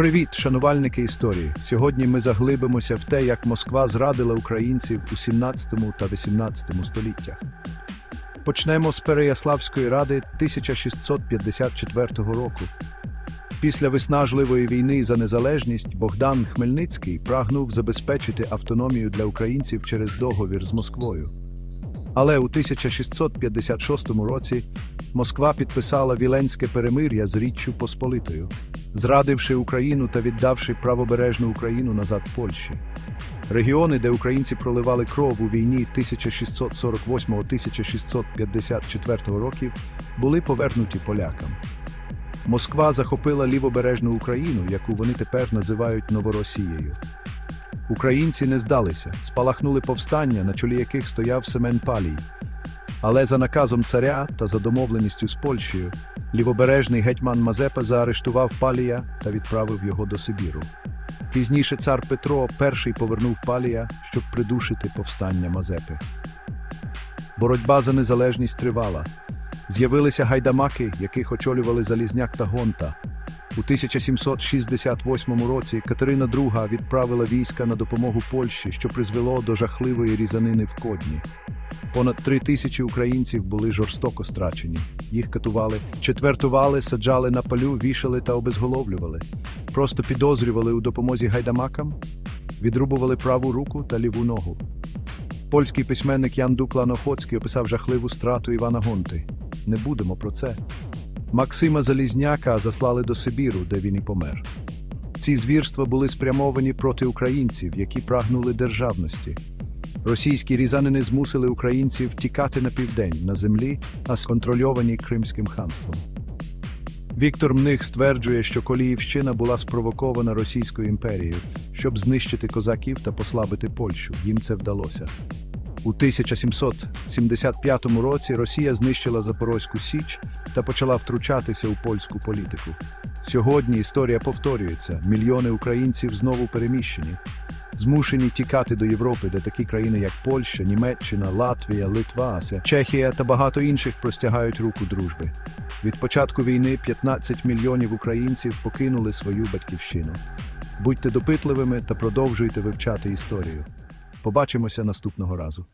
Привіт, шанувальники історії. Сьогодні ми заглибимося в те, як Москва зрадила українців у 17 та 18 століттях. Почнемо з Переяславської ради 1654 року. Після виснажливої війни за незалежність Богдан Хмельницький прагнув забезпечити автономію для українців через договір з Москвою. Але у 1656 році Москва підписала Віленське перемир'я з Річчю Посполитою, зрадивши Україну та віддавши правобережну Україну назад Польщі. Регіони, де українці проливали кров у війні 1648-1654 років, були повернуті полякам. Москва захопила лівобережну Україну, яку вони тепер називають Новоросією. Українці не здалися, спалахнули повстання, на чолі яких стояв Семен Палій. Але за наказом царя та за домовленістю з Польщею, лівобережний гетьман Мазепа заарештував Палія та відправив його до Сибіру. Пізніше цар Петро перший повернув Палія, щоб придушити повстання Мазепи. Боротьба за незалежність тривала. З'явилися гайдамаки, яких очолювали Залізняк та Гонта. У 1768 році Катерина II відправила війська на допомогу Польщі, що призвело до жахливої різанини в Кодні. Понад три тисячі українців були жорстоко страчені. Їх катували, четвертували, саджали на палю, вішали та обезголовлювали. Просто підозрювали у допомозі гайдамакам, відрубували праву руку та ліву ногу. Польський письменник Ян Дуклан Охоцький описав жахливу страту Івана Гонти. Не будемо про це. Максима Залізняка заслали до Сибіру, де він і помер. Ці звірства були спрямовані проти українців, які прагнули державності. Російські різанини змусили українців тікати на південь на землі, а сконтрольовані Кримським ханством. Віктор Мних стверджує, що Коліївщина була спровокована Російською імперією, щоб знищити козаків та послабити Польщу. Їм це вдалося. У 1775 році Росія знищила Запорозьку Січ та почала втручатися у польську політику. Сьогодні історія повторюється: мільйони українців знову переміщені, змушені тікати до Європи, де такі країни, як Польща, Німеччина, Латвія, Литва, Чехія та багато інших простягають руку дружби. Від початку війни 15 мільйонів українців покинули свою батьківщину. Будьте допитливими та продовжуйте вивчати історію. Побачимося наступного разу.